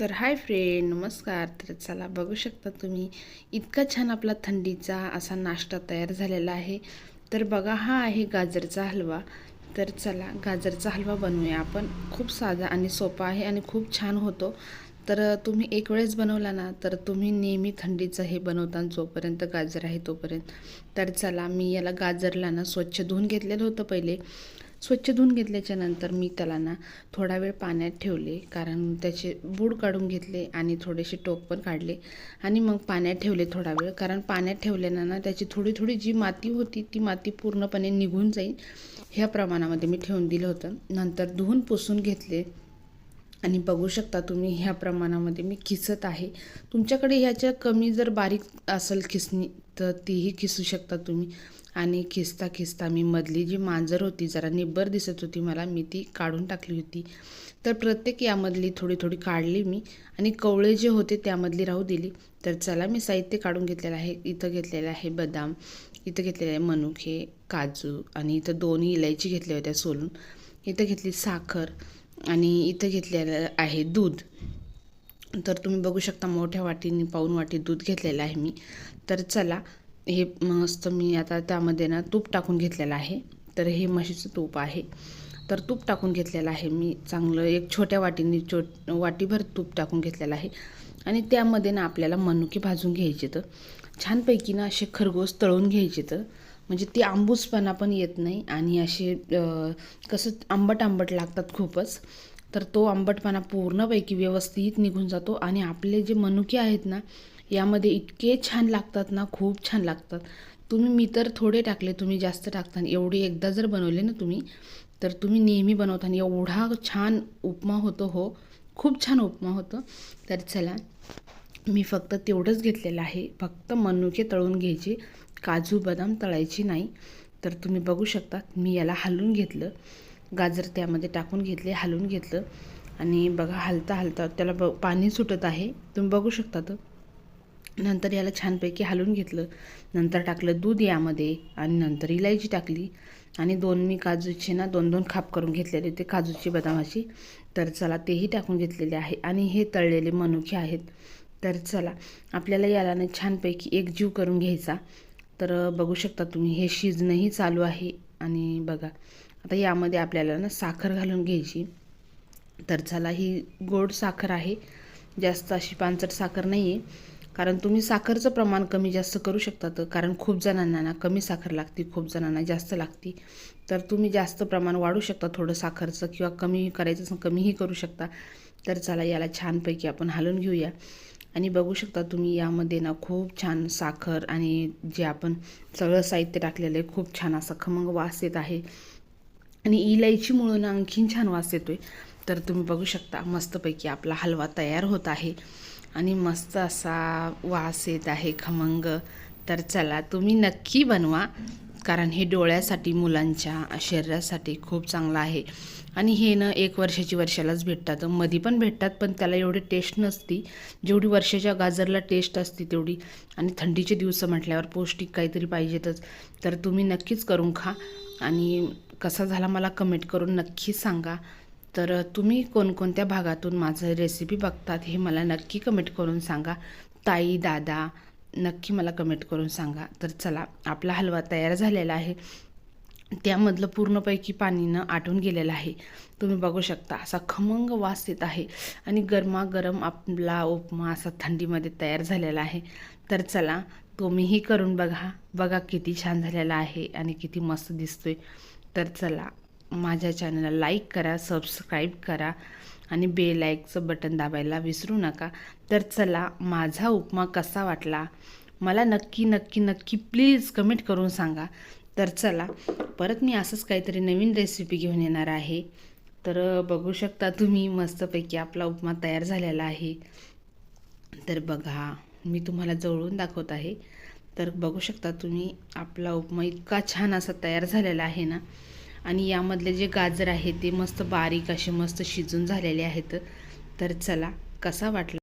तर hi friend नमस्कार. तर चला बघू शकता तुम्ही इतका छान आपला थंडीचा असा नाश्ता तयार झालेला आहे. तर बघा हा आहे गाजरचा हलवा. तर चला गाजरचा हलवा बनवूया आपण. खूप साधा आणि सोपा आहे आणि खूप छान होतो. तर तुम्ही एक वेळेस बनवला ना तर तुम्ही नेहमी थंडीचं हे बनवता जोपर्यंत गाजर आहे तोपर्यंत. तर चला मी याला गाजरला ना स्वच्छ धुवून घेतलेलं होतं पहिले. स्वच्छ धुवून घेतल्याच्या नंतर मी त्याला ना थोडा वेळ पाण्यात ठेवले. कारण त्याचे बूड काढून घेतले आणि थोडेसे टोक पण काढले. आणि मग पाण्यात ठेवले थोडा वेळ. कारण पाण्यात ठेवल्यानं ना त्याची थोडी थोडी जी माती होती ती माती पूर्णपणे निघून जाईल. ह्या प्रमाणामध्ये मी ठेवून दिलं होतं. नंतर धुवून पुसून घेतले. आणि बघू शकता तुम्ही ह्या प्रमाणामध्ये मी खिसत आहे. तुमच्याकडे ह्याच्या कमी जर बारीक असेल खिसणी तर तीही खिसू शकता तुम्ही. आणि खिसता खिसता मी मधली जी मांजर होती जरा निब्बर दिसत होती मला मी ती काढून टाकली होती. तर प्रत्येक यामधली थोडी थोडी काढली मी आणि कवळे जे होते त्यामधली राहू दिली. तर चला मी साहित्य काढून घेतलेलं आहे इथं घेतलेलं आहे बदाम इथं घेतलेलं आहे मनुके काजू आणि इथं दोन्ही इलायची घेतल्या होत्या सोलून. इथं घेतली साखर आणि इथं घेतलेलं आहे दूध. तर तुम्ही बघू शकता मोठ्या वाटीने पाऊन वाटी दूध घेतलेलं आहे मी. तर चला हे मस्त मी आता त्यामध्ये ना तूप टाकून घेतलेलं आहे. तर हे म्हशीचं तूप आहे. तर तूप टाकून घेतलेलं आहे मी. चांगलं एक छोट्या वाटीने चो वाटीभर तूप टाकून घेतलेलं आहे. आणि त्यामध्ये ना आपल्याला मनुके भाजून घ्यायचे तर. छानपैकी ना असे खरगोश तळून घ्यायचे तर. म्हणजे ती आंबूसपणा पण येत नाही आणि असे कसं आंबट आंबट लागतात खूपच तर तो आंबटपणा पूर्णपैकी व्यवस्थित निघून जातो आणि आपले जे मनुके आहेत ना यामध्ये इतके छान लागतात ना खूप छान लागतात. तुम्ही मी तर थोडे टाकले तुम्ही जास्त टाकता एवढी एकदा जर बनवले ना तुम्ही तर तुम्ही नेहमी बनवताना एवढा छान उपमा होतो हो खूप छान उपमा होतं. तर चला मी फक्त तेवढंच घेतलेलं आहे. फक्त मनुके तळून घ्यायचे काजू बदाम तळायची नाही. तर तुम्ही बघू शकता मी याला हलवून घेतलं. गाजर त्यामध्ये टाकून घेतले हलवून घेतलं. आणि बघा हलता हलता त्याला ब पाणी सुटत आहे. तुम्ही बघू शकता तर. नंतर याला छानपैकी हलवून घेतलं. नंतर टाकलं दूध यामध्ये आणि नंतर इलायची टाकली. आणि दोन मी काजूचे ना दोन दोन खाप करून घेतलेले ते काजूची बदामाची. तर चला तेही टाकून घेतलेले आहे. आणि हे तळलेले मनुके आहेत. तर चला आपल्याला याला ना छानपैकी एक जीव करून घ्यायचा. तर बघू शकता तुम्ही हे शिजणंही चालू आहे आणि बघा आता यामध्ये आपल्याला ना साखर घालून घ्यायची. तर चला ही गोड साखर आहे. जास्त अशी पांचट साखर नाही आहे कारण तुम्ही साखरचं प्रमाण कमी जास्त करू शकतात कारण खूप जणांना ना कमी साखर लागते खूप जणांना जास्त लागते. तर तुम्ही जास्त प्रमाण वाढू शकता थोडं साखरचं किंवा कमी करायचं कमीही करू शकता. तर चला याला छानपैकी आपण हलवून घेऊया. आणि बघू शकता तुम्ही यामध्ये ना खूप छान साखर आणि जे आपण सगळं साहित्य टाकलेलं आहे खूप छान असा खमंग वास येत आहे. आणि इलायचीमुळं ना आणखीन छान वास येतो आहे तर तुम्ही बघू शकता मस्तपैकी आपला हलवा तयार होत आहे. आणि मस्त असा वास येत आहे खमंग. तर चला तुम्ही नक्की बनवा. कारण हे डोळ्यासाठी मुलांच्या शरीरासाठी खूप चांगलं आहे. आणि हे ना एक वर्षाची वर्षालाच भेटतात. मधी पण भेटतात पण त्याला एवढी टेस्ट नसती. जेवढी वर्षाच्या गाजरला टेस्ट असते तेवढी. आणि थंडीचे दिवस म्हटल्यावर पौष्टिक काहीतरी पाहिजेतच. तर तुम्ही नक्कीच करून खा. आणि कसा झाला मला कमेंट करून नक्की सांगा. तर तुम्ही कोणकोणत्या भागातून माझं रेसिपी बघतात हे मला नक्की कमेंट करून सांगा. ताई दादा नक्की मला कमेंट करून सांगा. तर चला आपला हलवा तयार झालेला आहे. त्यामधलं पूर्णपैकी पाणीनं आटून गेलेलं आहे. तुम्ही बघू शकता असा खमंग वास येत आहे. आणि गरमागरम आपला उपमा असा थंडीमध्ये तयार झालेला आहे. तर चला तुम्हीही करून बघा. बघा किती छान झालेला आहे आणि किती मस्त दिसतोय. तर चला माझ्या चॅनलला लाईक करा सबस्क्राईब करा. आणि बेल लाईकचं बटन दाबायला विसरू नका. तर चला माझा उपमा कसा वाटला? मला नक्की नक्की नक्की प्लीज कमेंट करून सांगा. तर चला परत मी असंच काहीतरी नवीन रेसिपी घेऊन येणार आहे. तर बघू शकता तुम्ही मस्तपैकी आपला उपमा तयार झालेला आहे. तर बघा मी तुम्हाला जवळून दाखवत आहे. तर बघू शकता तुम्ही आपला उपमा इतका छान असा तयार झालेला आहे ना. आणि यामधले जे गाजर आहे ते मस्त बारीक असे मस्त शिजून झालेले आहेत. तर चला कसा वाटला?